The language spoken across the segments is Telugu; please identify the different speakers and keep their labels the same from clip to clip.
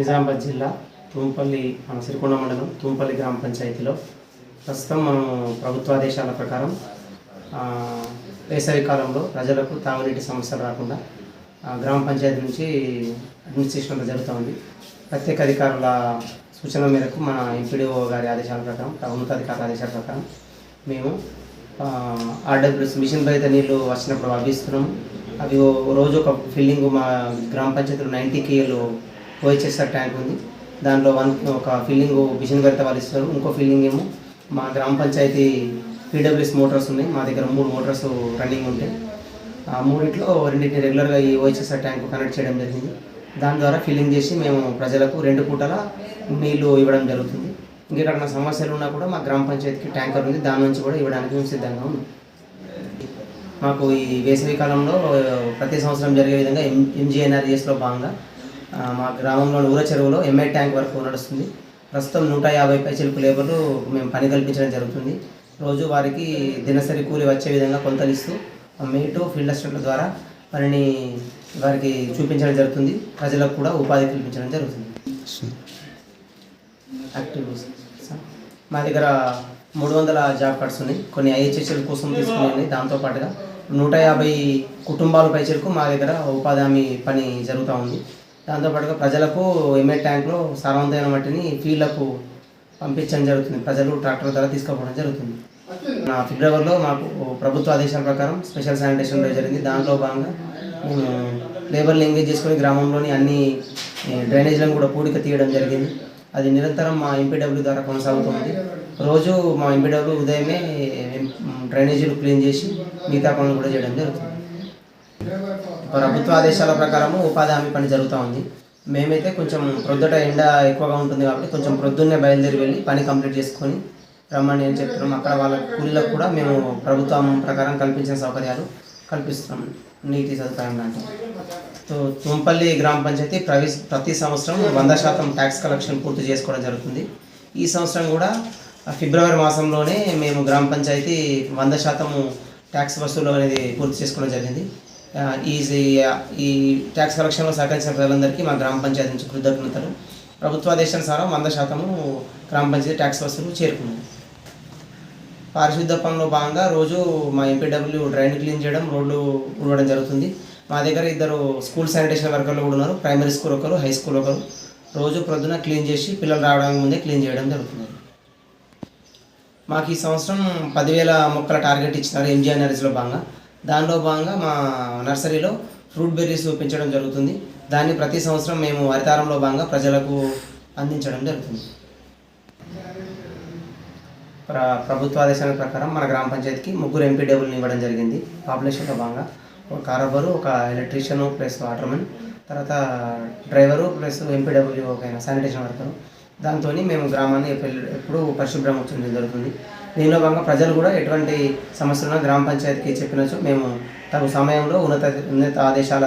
Speaker 1: నిజామాబాద్ జిల్లా తూంపల్లి మన సిరికొండ మండలం తూంపల్లి గ్రామ పంచాయతీలో ప్రస్తుతం మనం ప్రభుత్వ ఆదేశాల ప్రకారం వేసవి కాలంలో ప్రజలకు తాగునీటి సమస్యలు రాకుండా గ్రామ పంచాయతీ నుంచి అడ్మినిస్ట్రేషన్ అంతా జరుగుతూ ఉంది ప్రత్యేక అధికారుల సూచన మేరకు మన ఎంపీడీఓ గారి ఆదేశాల ప్రకారం ఉన్నతాధికారుల ఆదేశాల ప్రకారం మేము ఆర్డబ్ల్యూఎస్ మిషన్ బయట నీళ్ళు వచ్చినప్పుడు అవి ఇస్తున్నాము. అవి ఓ- రోజు ఒక ఫిల్లింగ్ మా గ్రామ పంచాయతీలో నైంటీ కేలు ఓహెచ్ఎస్ఆర్ ట్యాంక్ ఉంది. దాంట్లో వన్ ఒక ఫిల్లింగ్ మిషన్ బయట వాళ్ళు ఇస్తారు. ఇంకో ఫిల్లింగ్ ఏమో మా గ్రామ పంచాయతీ పీడబ్ల్యూఎస్ మోటార్స్ ఉన్నాయి. మా దగ్గర మూడు మోటార్స్ రన్నింగ్ ఉంటాయి. ఆ మూడిట్లో రెండింటిని రెగ్యులర్గా ఈ ఓహెచ్ఎస్ఆర్ ట్యాంక్ కనెక్ట్ చేయడం జరిగింది. దాని ద్వారా ఫిల్లింగ్ చేసి మేము ప్రజలకు రెండు పూటల నీళ్ళు ఇవ్వడం జరుగుతుంది. ఇంకెక్కడ సమస్యలు ఉన్నా కూడా మా గ్రామ పంచాయతీకి ట్యాంకర్ ఉంది. దాని నుంచి కూడా ఇవ్వడానికి మేము సిద్ధంగా ఉన్నాం. మాకు ఈ వేసవి కాలంలో ప్రతి సంవత్సరం జరిగే విధంగా ఎం ఎంజీఎన్ఆర్జిఎస్లో భాగంగా మా గ్రామంలోని ఊర చెరువులో ఎంఐ ట్యాంక్ వరకు నడుస్తుంది. ప్రస్తుతం నూట యాభై పైచిలకు లేబర్లు మేము పని కల్పించడం జరుగుతుంది. రోజు వారికి దినసరి కూలి వచ్చే విధంగా కొంతలు ఇస్తూ మేటు ఫీల్డ్ అసిస్టెంట్ల ద్వారా పనిని వారికి చూపించడం జరుగుతుంది. ప్రజలకు కూడా ఉపాధి కల్పించడం జరుగుతుంది. యాక్టివిటీస్ మా దగ్గర మూడు వందల జాబ్ కార్డ్స్ ఉన్నాయి. కొన్ని ఐహెచ్ఎస్ఎల్ కోసం తీసుకున్నాయి దాంతోపాటుగా నూట యాభై కుటుంబాల పైచలకు మా దగ్గర ఉపాధి హామీ పని జరుగుతూ ఉంది. దాంతోపాటుగా ప్రజలకు ఎంఏ ట్యాంక్లో సారవంతమైన మట్టిని ఫీల్డ్లకు పంపించడం జరుగుతుంది. ప్రజలు ట్రాక్టర్ ద్వారా తీసుకోవడం జరుగుతుంది. నా ఫిబ్రవరిలో మాకు ప్రభుత్వ ఆదేశాల ప్రకారం స్పెషల్ శానిటేషన్ డే జరిగింది. దాంట్లో భాగంగా మేము లేబర్లు ఎంగేజ్ చేసుకొని గ్రామంలోని అన్ని డ్రైనేజీలను కూడా పూడిక తీయడం జరిగింది. అది నిరంతరం మా ఎంపీడబ్ల్యూ ద్వారా కొనసాగుతుంది. రోజు మా ఎంపీడబ్ల్యూ ఉదయమే డ్రైనేజీలు క్లీన్ చేసి మిగతా పనులు కూడా చేయడం జరుగుతుంది. ప్రభుత్వ ఆదేశాల ప్రకారము ఉపాధి హామీ పని జరుగుతూ ఉంది. మేమైతే కొంచెం ప్రొద్దుట ఎండ ఎక్కువగా ఉంటుంది కాబట్టి కొంచెం ప్రొద్దున్నే బయలుదేరి వెళ్ళి పని కంప్లీట్ చేసుకొని రమ్మని అని చెప్తున్నాం అక్కడ వాళ్ళ కూలీలకు కూడా మేము ప్రభుత్వం ప్రకారం కల్పించిన సౌకర్యాలు కల్పిస్తున్నాం. నీటి సదుపాయం లాంటివి. సో తుంపల్లి గ్రామ పంచాయతీ ప్రవి ప్రతి సంవత్సరం వంద శాతం ట్యాక్స్ కలెక్షన్ పూర్తి చేసుకోవడం జరుగుతుంది. ఈ సంవత్సరం కూడా ఫిబ్రవరి మాసంలోనే మేము గ్రామ పంచాయతీ వంద శాతము ట్యాక్స్ వసూలు అనేది పూర్తి చేసుకోవడం జరిగింది. ఈ ఈ ట్యాక్స్ కలెక్షన్లో సహకరించిన ప్రజలందరికీ మా గ్రామ పంచాయతీ నుంచి కృతజ్ఞతలు. ప్రభుత్వాదేశానుసారం వంద శాతము గ్రామ పంచాయతీ ట్యాక్స్ వసూలు చేరుకుంది. పారిశుద్ధ పనిలో భాగంగా రోజు మా ఎంపీడబ్ల్యూ డ్రైన్ క్లీన్ చేయడం రోడ్లు ఉండడం జరుగుతుంది. మా దగ్గర ఇద్దరు స్కూల్ శానిటేషన్ వర్కర్లు కూడా ఉన్నారు. ప్రైమరీ స్కూల్ ఒకరు హై స్కూల్ ఒకరు. రోజు ప్రొద్దున క్లీన్ చేసి పిల్లలు రావడానికి ముందే క్లీన్ చేయడం జరుగుతుంది. మాకు ఈ సంవత్సరం పదివేల మొక్కల టార్గెట్ ఇచ్చినారు ఎంజీఎన్ఆర్ఎస్లో భాగంగా. దానిలో భాగంగా మా నర్సరీలో ఫ్రూట్ బెర్రీస్ పెంచడం జరుగుతుంది. దాన్ని ప్రతి సంవత్సరం మేము హరితారంలో భాగంగా ప్రజలకు అందించడం జరుగుతుంది. ప్ర ప్రభుత్వ ఆదేశాల ప్రకారం మన గ్రామ పంచాయతీకి ముగ్గురు ఎంపీడబ్ల్యూని ఇవ్వడం జరిగింది. పాపులేషన్లో భాగంగా ఒక కారబరు ఒక ఎలక్ట్రీషియన్ ప్లస్ వాటర్మెన్ తర్వాత డ్రైవరు ప్లస్ ఎంపీడబ్ల్యూ ఒక ఆయన శానిటేషన్ వర్కరు. దాంతో మేము గ్రామాన్ని ఎప్పుడు- పరిశుభ్రం ఉంచడం జరుగుతుంది. దీనిలో భాగంగా ప్రజలు కూడా ఎటువంటి సమస్యలను గ్రామ పంచాయతీకి చెప్పినచో మేము తగు సమయంలో ఉన్నత ఉన్నత ఆదేశాల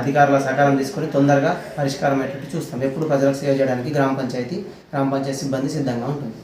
Speaker 1: అధికారుల సహకారం తీసుకొని తొందరగా పరిష్కారం అయ్యేటట్టు చూస్తాం. ఎప్పుడు ప్రజలకు సేవ చేయడానికి గ్రామ పంచాయతీ గ్రామ పంచాయతీ సిబ్బంది సిద్ధంగా ఉంటుంది.